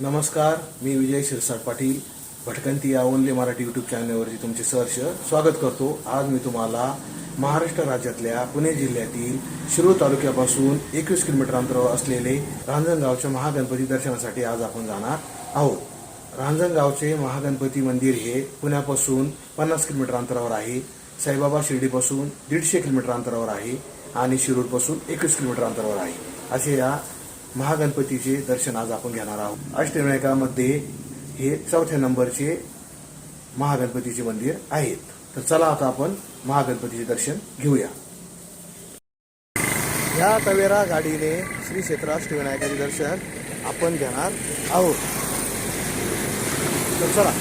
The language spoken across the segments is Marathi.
नमस्कार मी विजय शिरसाट पाटील भटकंती या ओनली मराठी यूट्यूब चॅनलवरती तुमचे सहर्ष स्वागत करतो. आज मी तुम्हाला महाराष्ट्र राज्यातल्या पुणे जिल्ह्यातील शिरूर तालुक्यापासून एकवीस किलोमीटर अंतरावर असलेले रांजणगावच्या महागणपती दर्शनासाठी आज आपण जाणार आहोत. रांजणगावचे महागणपती मंदिर हे पुण्यापासून पन्नास किलोमीटर अंतरावर आहे साईबाबा शिर्डीपासून दीडशे किलोमीटर अंतरावर आहे आणि शिरूरपासून एकवीस किलोमीटर अंतरावर आहे. असे या महागणपतीचे दर्शन आज आपण घेणार आहोत. अष्टविनायकामध्ये हे चौथ्या नंबरचे महागणपतीचे मंदिर आहेत. तर चला आता आपण महागणपतीचे दर्शन घेऊया. या तवेरा गाडीने श्री क्षेत्र अष्टविनायकाचे दर्शन आपण घेणार आहोत. तर चला.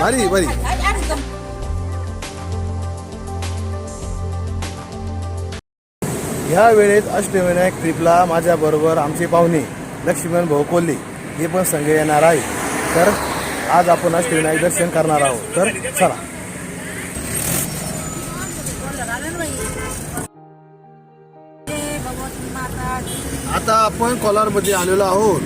भारी भारी ह्या वेळेत अष्टविनायक ट्रिपला माझ्याबरोबर आमची आमचे पाहुणे लक्ष्मण भाऊ कोल्हे हे पण संघ येणार आहे तर आज आपण अष्टविनायक दर्शन करणार आहोत. तर चला. आता आपण कोलारमध्ये आलेलो आहोत.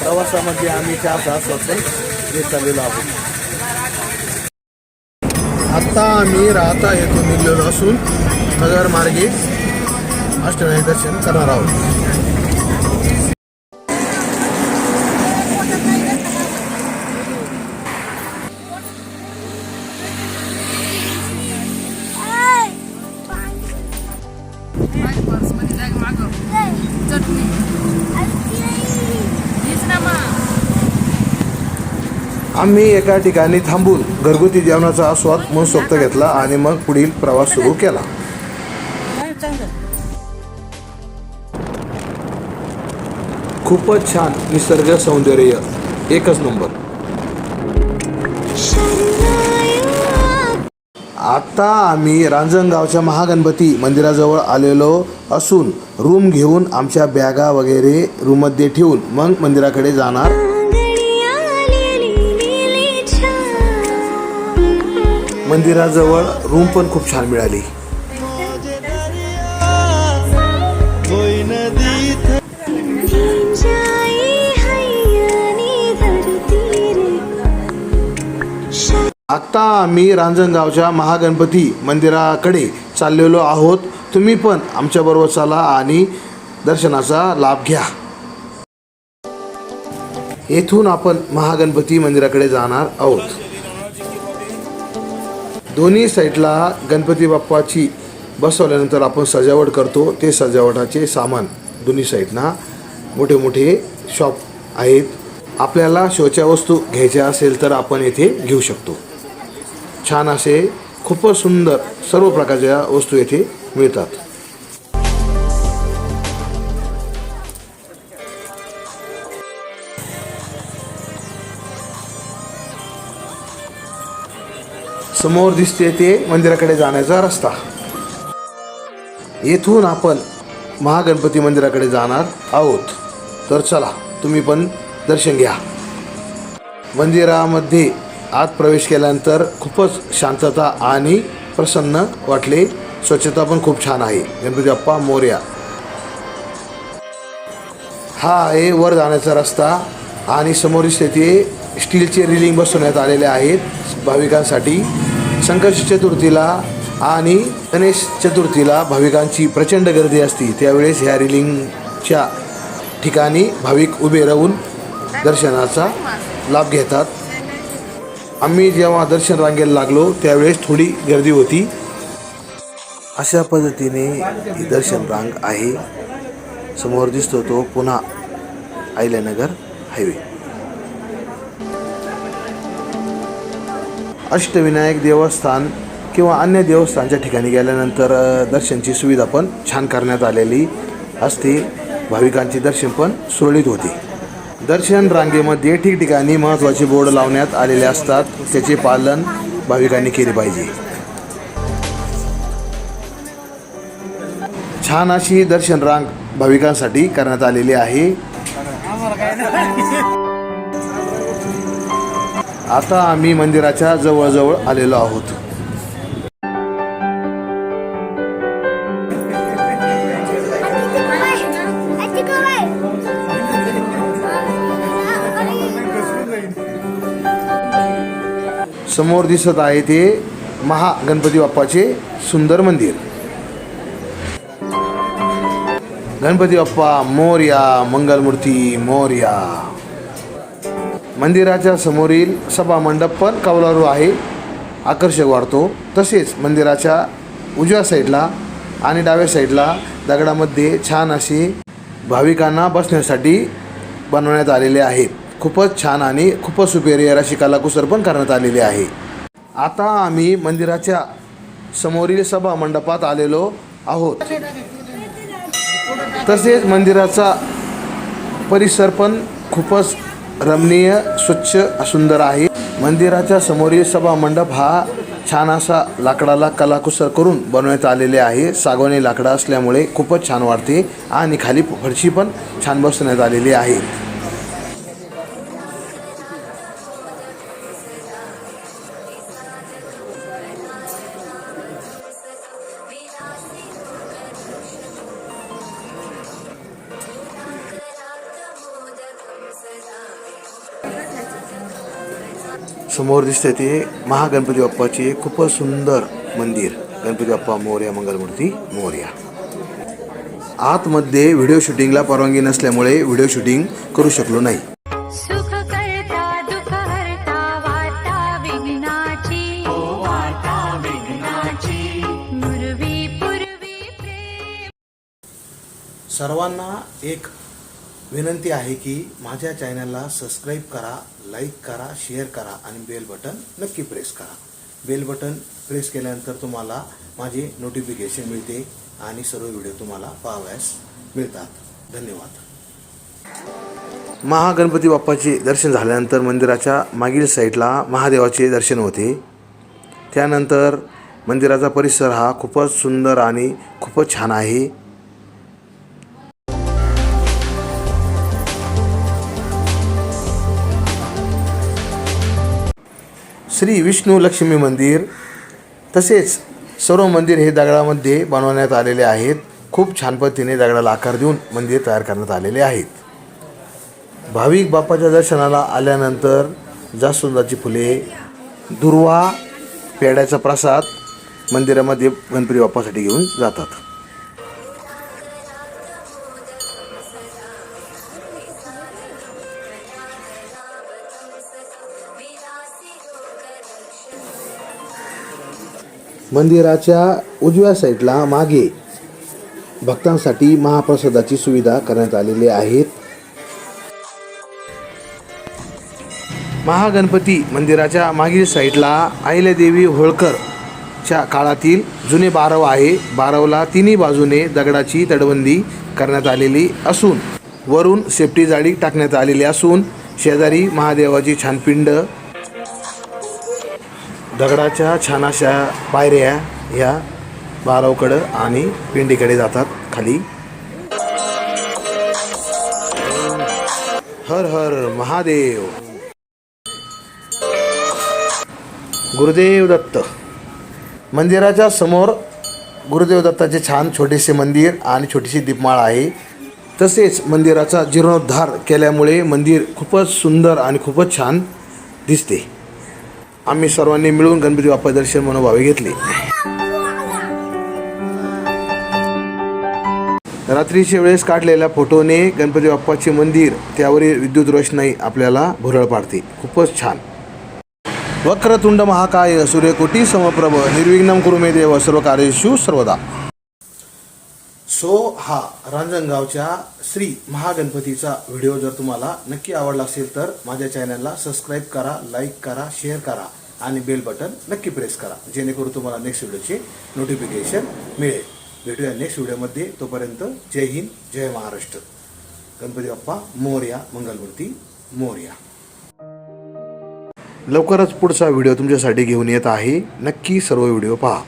प्रवासामध्ये आम्ही चार तास वाजता चाललेलो आहोत. आता आम्ही राहता येथून निघलेलो असून नगर मार्गे अष्टविनायक दर्शन करणार आहोत. मागं. चटणी. आम्ही एका ठिकाणी थांबून घरगुती जेवणाचा आस्वाद मनसोक्त घेतला आणि मग पुढील प्रवास सुरू केला. खूपच छान निसर्ग सौंदर्य. एकच नंबर. आता आम्ही रांजणगावच्या महागणपती मंदिराजवळ आलेलो असून रूम घेऊन आमच्या बॅगा वगैरे रूममध्ये ठेवून मग मंदिराकडे जाणार. मंदिराजवळ रूम पण खूप छान मिळाली. आत्ता आम्ही रांजणगावच्या महागणपती मंदिराकडे चाललेलो आहोत. तुम्ही पण आमच्याबरोबर चला आणि दर्शनाचा लाभ घ्या. येथून आपण महागणपती मंदिराकडे जाणार आहोत. दोन्ही साईडला गणपती बाप्पाची बसवल्यानंतर आपण सजावट करतो. ते सजावटाचे सामान दोन्ही साईडना मोठे मोठे शॉप आहेत. आपल्याला शोच्या वस्तू घ्यायच्या असेल तर आपण येथे घेऊ शकतो. छान असे खूपच सुंदर सर्व प्रकारच्या वस्तू येथे मिळतात. समोर दिसते ते मंदिराकडे जाण्याचा रस्ता. येथून आपण महागणपती मंदिराकडे जाणार आहोत. तर चला तुम्ही पण दर्शन घ्या. मंदिरामध्ये आत प्रवेश केल्यानंतर खूपच शांतता आणि प्रसन्न वाटले. स्वच्छता पण खूप छान आहे. गणपती बाप्पा मोर्या. हा आहे वर जाण्याचा रस्ता आणि समोरील स्थिती स्टीलचे रिलिंग बसवण्यात आलेले आहेत भाविकांसाठी. संकष्ट चतुर्थीला आणि गणेश चतुर्थीला भाविकांची प्रचंड गर्दी असते. त्यावेळेस ह्या रिलिंगच्या ठिकाणी भाविक उभे राहून दर्शनाचा लाभ घेतात. आम्ही जेव्हा दर्शन रांगेला लागलो त्यावेळेस थोडी गर्दी होती. अशा पद्धतीने ही दर्शन रांग आहे. समोर दिसतो तो पुन्हा आयल्यानगर हायवे. अष्टविनायक देवस्थान किंवा अन्य देवस्थानच्या ठिकाणी गेल्यानंतर दर्शनची सुविधा पण छान करण्यात आलेली असते. भाविकांचे दर्शन पण सुरळीत होते. दर्शन रांगेमध्ये ठिकठिकाणी महत्त्वाचे बोर्ड लावण्यात आलेले असतात. त्याचे पालन भाविकांनी केले पाहिजे. छान अशी दर्शन रांग भाविकांसाठी करण्यात आलेली आहे. आता आम्ही मंदिराच्या जवळजवळ आलेलो आहोत. समोर दिसत आहे ते महागणपती बाप्पाचे सुंदर मंदिर. गणपती बाप्पा मोर्या मंगलमूर्ती मोर्या. मंदिराच्या समोरील सभा मंडप पण कवलारू आहे. आकर्षक वाढतो. तसेच मंदिराच्या उजव्या साईडला आणि डाव्या साईडला दगडामध्ये छान असे भाविकांना बसण्यासाठी बनवण्यात आलेले आहेत. खूपच छान आणि खूपच सुपेरियर अशी कलाकुसर पण करण्यात आलेली आहे. आता आम्ही मंदिराच्या समोरील सभा मंडपात आलेलो आहोत. तसेच मंदिराचा परिसर पण खूपच रमणीय स्वच्छ सुंदर आहे. मंदिराच्या समोरील सभा मंडप हा छान असा लाकडाला कलाकुसर करून बनवण्यात आलेले आहे. सागवानी लाकडं असल्यामुळे खूपच छान वाटते आणि खाली फरशी पण छान बसवण्यात आलेली आहे. समोर दिसते ते महागणपती बाप्पाचे खूपच सुंदर मंदिर. गणपती बाप्पा मोर्या मंगलमूर्ती मोर्या. आतमध्ये व्हिडिओ शूटिंगला परवानगी नसल्यामुळे व्हिडिओ शूटिंग करू शकलो नाही. प्रेम. सर्वांना एक विनंती आहे की माझ्या चॅनलला सबस्क्राईब करा लाईक करा शेअर करा आणि बेल बटन नक्की प्रेस करा. बेल बटन प्रेस केल्यानंतर तुम्हाला माझे नोटिफिकेशन मिळते आणि सर्व व्हिडिओ तुम्हाला पाहावयास मिळतात. धन्यवाद. महागणपती बाप्पाचे दर्शन झाल्यानंतर मंदिराच्या मागील साईडला महादेवाचे दर्शन होते. त्यानंतर मंदिराचा परिसर हा खूपच सुंदर आणि खूपच छान आहे. श्री विष्णू लक्ष्मी मंदिर तसेच सर्व मंदिर हे दगडामध्ये बनवण्यात आलेले आहेत. खूप छान पद्धतीने दगडाला आकार देऊन मंदिर तयार करण्यात आलेले आहेत. भाविक बाप्पाच्या दर्शनाला आल्यानंतर जास्वंदाची फुले दुर्वा पेड्याचा प्रसाद मंदिरामध्ये गणपती बाप्पासाठी घेऊन जातात. मंदिराच्या उजव्या साईडला मागे भक्तांसाठी महाप्रसादाची सुविधा करण्यात आलेली आहेत. महागणपती मंदिराच्या मागील साईडला अहिल्यादेवी होळकरच्या काळातील जुने बारव आहे. बारवला तिन्ही बाजूने दगडाची तडबंदी करण्यात आलेली असून वरून सेफ्टी जाळी टाकण्यात आलेली असून शेजारी महादेवाची छानपिंड दगडाच्या छान अशा पायऱ्या ह्या बारावकडं आणि पिंडीकडे जातात खाली. हर हर महादेव. गुरुदेव दत्त. मंदिराच्या समोर गुरुदेव दत्ताचे छान छोटेसे मंदिर आणि छोटीशी दीपमाळ आहे. तसेच मंदिराचा जीर्णोद्धार केल्यामुळे मंदिर खूपच सुंदर आणि खूपच छान दिसते. आम्ही सर्वांनी मिळून गणपती बाप्पा दर्शन मनोभावे घेतले. रात्रीच्या वेळेस काढलेल्या फोटोने गणपती बाप्पाचे मंदिर त्यावरील विद्युत रोषणाई आपल्याला भुरळ पाडते. खूपच छान. वक्रतुंड महाकाय सूर्यकोटी समप्रभ निर्विघ्नम कुरुमे देव सर्व कार्येषु सर्वदा. सो हा रांजणगावच्या श्री महागणपतीचा व्हिडिओ जर तुम्हाला नक्की आवडला असेल तर माझ्या चॅनलला सबस्क्राईब करा लाईक करा शेअर करा आणि बेल बटन नक्की प्रेस करा जेणेकरून तुम्हाला नेक्स्ट व्हिडिओचे नोटिफिकेशन मिळेल. भेटूया नेक्स्ट व्हिडिओमध्ये. तोपर्यंत जय हिंद जय महाराष्ट्र. गणपती बाप्पा मोर्या मंगलमूर्ती मोर्या. लवकरच पुढचा व्हिडिओ तुमच्यासाठी घेऊन येत आहे. नक्की सर्व व्हिडिओ पहा.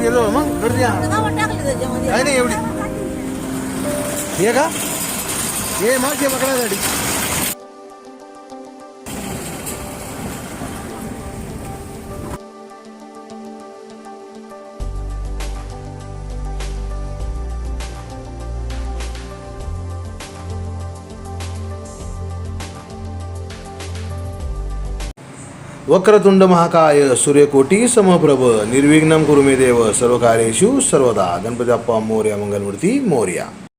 आपण गेलो मग गर्दी आहे. काय नाही एवढी हे का हे मग हे पकडायसाठी वक्रतुंड महाकाय सूर्यकोटी समप्रभ निर्विघ्नं कुरुमे देव सर्व कार्येशु सर्वदा. गणपती अप्पा मोर्या मंगलमूर्ती मोर्या.